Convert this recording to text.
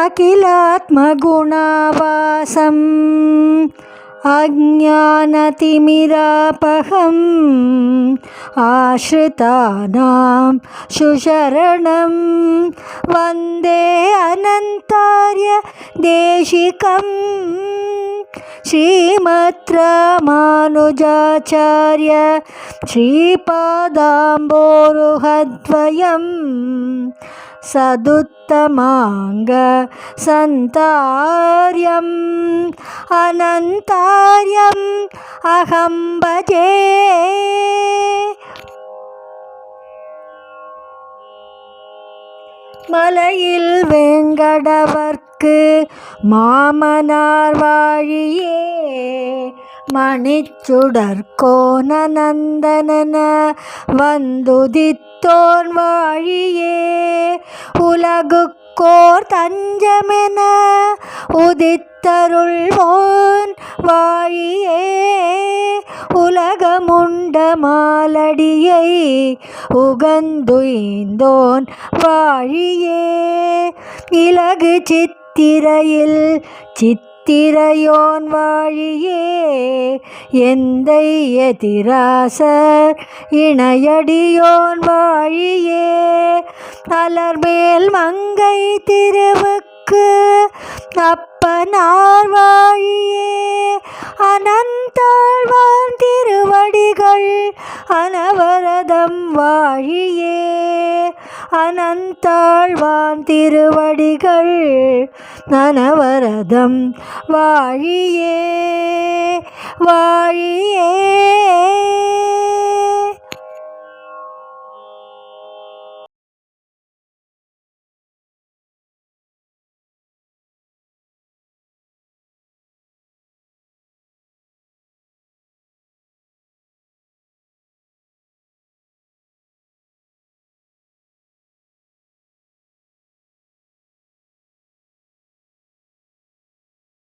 अखिलात्मगुणावासम् अज्ञानतिमिरापहम् आश्रितानां सुशरणं वन्दे अनन्तार्य देशिकम् श्रीमद्रामानुजाचार्य श्रीपादाम्बोरुहद्वयं सदुत्तमाङ्गसन्तार्यम् अनन्तार्यम् अहं भजे மலையில் மாமனார்க்கு மாமனார் வாழியே மணிச்சுடற்கோனநந்தனன வந்துதித்தோன் வாழியே உலகுக்கோர் தஞ்சமென உதித்தருள்வோன் வாழியே உலகமுண்ட மாலடியை உகந்துய்ந்தோன் வாழியே. இலகு சித்த சித்திரையில் சித்திரையோன் வாழியே எந்த எதிராசர் இணையடியோன் வாழியே. அலர்மேல் மங்கை திருவுக்கு அப்பனார் வாழியே. அனந்தாழ்வான் திருவடிகள் அனவரதம் வாழியே. அனந்தாழ்வான் திருவடிகள் நனவரதம் வாழியே வாழியே.